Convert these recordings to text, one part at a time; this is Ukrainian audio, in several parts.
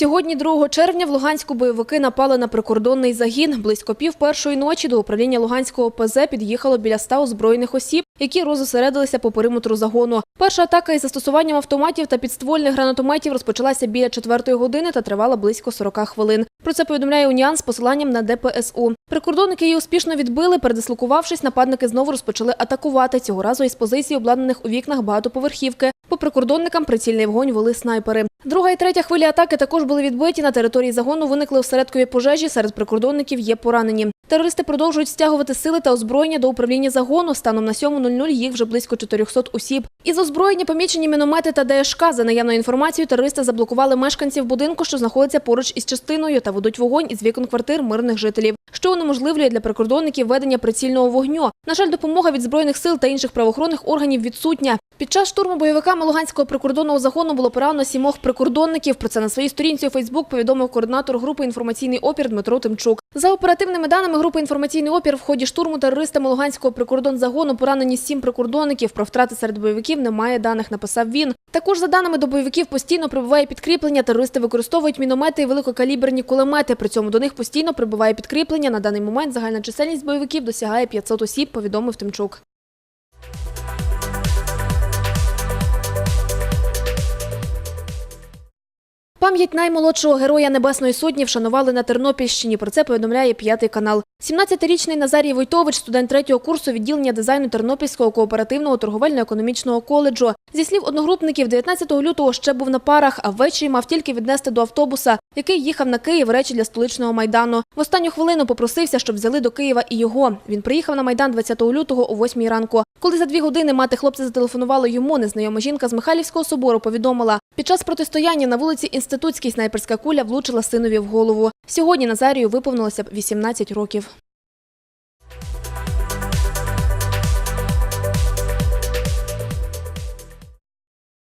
Сьогодні, 2 червня, в Луганську бойовики напали на прикордонний загін. Близько пів першої ночі до управління Луганського ПЗ під'їхало біля ста озброєних осіб, які розосередилися по периметру загону. Перша атака із застосуванням автоматів та підствольних гранатометів розпочалася біля четвертої години та тривала близько 40 хвилин. Про це повідомляє Уніан з посиланням на ДПСУ. Прикордонники її успішно відбили. Передислокувавшись, нападники знову розпочали атакувати цього разу із позицій, обладнаних у вікнах багатоповерхівки. По прикордонникам прицільний вогонь вели снайпери. Друга і третя хвилі атаки також були відбиті. На території загону виникли осередкові пожежі. Серед прикордонників є поранені. Терористи продовжують стягувати сили та озброєння до управління загону. Станом на 7.00 їх вже близько 400 осіб. Із озброєння помічені міномети та ДШК. За наявною інформацією, терористи заблокували мешканців будинку, що знаходиться поруч із частиною, та ведуть вогонь із вікон квартир мирних жителів, що унеможливлює для прикордонників ведення прицільного вогню. На жаль, допомога від збройних сил та інших правоохоронних органів відсутня. Під час штурму бойовиками Луганського прикордонного загону було поранено сімох прикордонників. Про це на своїй сторінці у Фейсбук повідомив координатор групи інформаційний опір Дмитро Тимчук. За оперативними даними групи інформаційний опір в ході штурму терористами Луганського прикордонзагону поранені сім прикордонників. Про втрати серед бойовиків немає даних. Написав він. Також за даними до бойовиків постійно прибуває підкріплення. Терористи використовують міномети і великокаліберні кулемети. При цьому до них постійно прибуває підкріплення. На даний момент загальна чисельність бойовиків досягає 500 осіб. Повідомив Тимчук. Пам'ять наймолодшого героя Небесної Сотні вшанували на Тернопільщині. Про це повідомляє п'ятий канал. 17-річний Назарій Войтович, студент третього курсу відділення дизайну Тернопільського кооперативного торговельно-економічного коледжу. Зі слів одногрупників, 19 лютого ще був на парах, а ввечері мав тільки віднести до автобуса, який їхав на Київ речі для столичного майдану. В останню хвилину попросився, щоб взяли до Києва і його. Він приїхав на майдан 20 лютого о 8 ранку. Коли за дві години мати хлопця зателефонувала йому, незнайома жінка з Михайлівського собору повідомила, під час протистояння на вулиці Інститутській снайперська куля влучила синові в голову. Сьогодні Назарію виповнилося б 18 років.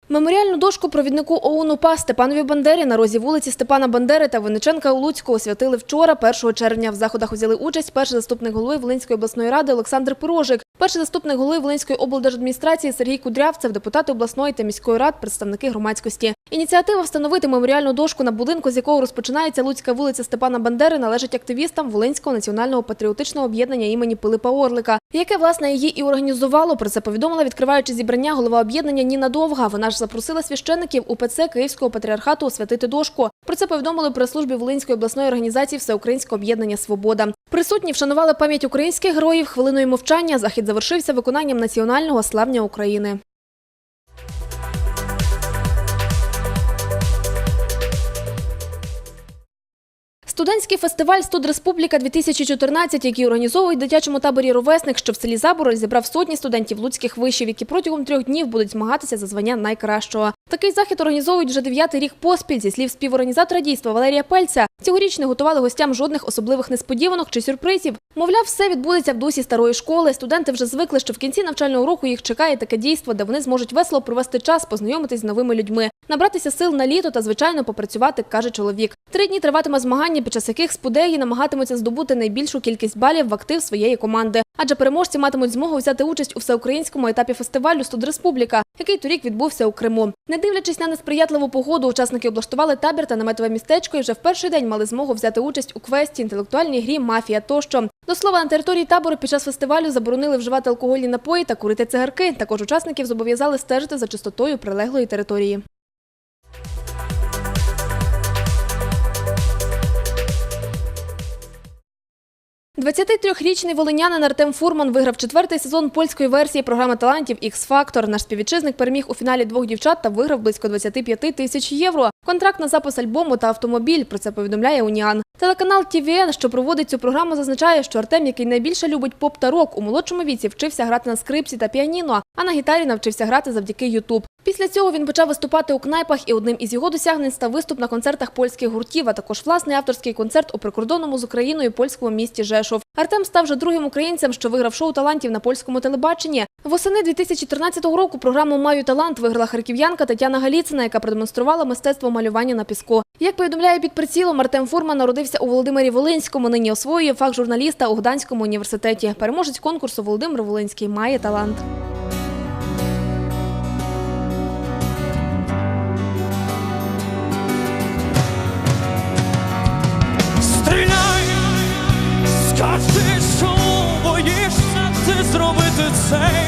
Меморіальну дошку провіднику ОУН УПА Степанові Бандері на розі вулиці Степана Бандери та Винниченка у Луцьку освятили вчора, 1 червня. В заходах взяли участь перший заступник голови Волинської обласної ради Олександр Пирожик, перший заступник голови Волинської облдержадміністрації Сергій Кудрявцев, депутати обласної та міської рад, представники громадськості. Ініціатива встановити меморіальну дошку на будинку, з якого розпочинається Луцька вулиця Степана Бандери, належить активістам Волинського національного патріотичного об'єднання імені Пилипа Орлика, яке власне її і організувало. Про це повідомила відкриваючи зібрання голова об'єднання Ніна Довга. Вона ж запросила священиків УПЦ Київського патріархату освятити дошку. Про це повідомили при службі Волинської обласної організації Всеукраїнське об'єднання Свобода. Присутні вшанували пам'ять українських героїв хвилиною мовчання. Захід завершився виконанням національного славня України. Студентський фестиваль «Студ Республіка 2014», який організовують в дитячому таборі «Ровесник», що в селі Забороль зібрав сотні студентів луцьких вишів, які протягом трьох днів будуть змагатися за звання найкращого. Такий захід організовують вже дев'ятий рік поспіль. Зі слів співорганізатора дійства Валерія Пельця, цьогоріч не готували гостям жодних особливих несподіванок чи сюрпризів. Мовляв, все відбудеться в дусі старої школи. Студенти вже звикли, що в кінці навчального року їх чекає таке дійство, де вони зможуть весело провести час, познайомитись з новими людьми, набратися сил на літо та, звичайно, попрацювати, каже чоловік. Три дні триватиме змагання, під час яких спудеї намагатимуться здобути найбільшу кількість балів в актив своєї команди. Адже переможці матимуть змогу взяти участь у всеукраїнському етапі фестивалю «Студ Республіка», який торік відбувся у Криму. Не дивлячись на несприятливу погоду, учасники облаштували табір та наметове містечко і вже в перший день мали змогу взяти участь у квесті, інтелектуальній грі, мафія тощо. До слова, на території табору під час фестивалю заборонили вживати алкогольні напої та курити цигарки. Також учасників зобов'язали стежити за чистотою прилеглої території. 23-річний волинянин Артем Фурман виграв четвертий сезон польської версії програми талантів Factor. Наш співвітчизник переміг у фіналі двох дівчат та виграв близько 25 тисяч євро. Контракт на запис альбому та автомобіль. Про це повідомляє Уніан. Телеканал TVN, що проводить цю програму, зазначає, що Артем, який найбільше любить поп та рок, у молодшому віці вчився грати на скрипці та піаніно, а на гітарі навчився грати завдяки Ютуб. Після цього він почав виступати у кнайпах, і одним із його досягнень став виступ на концертах польських гуртів, а також власний авторський концерт у прикордонному з Україною польському місті Жешов. Артем став вже другим українцем, що виграв шоу талантів на польському телебаченні. Восени 2014 року програму Маю талант виграла харків'янка Тетяна Галіцина, яка продемонструвала мистецтво малювання на піску. Як повідомляє під прицілом, Артем Фурман народився у Володимирі Волинському. Нині освоює фах журналіста у Гданському університеті. Переможець конкурсу Володимир Волинський має талант. А ти чому боїшся ти зробити цей?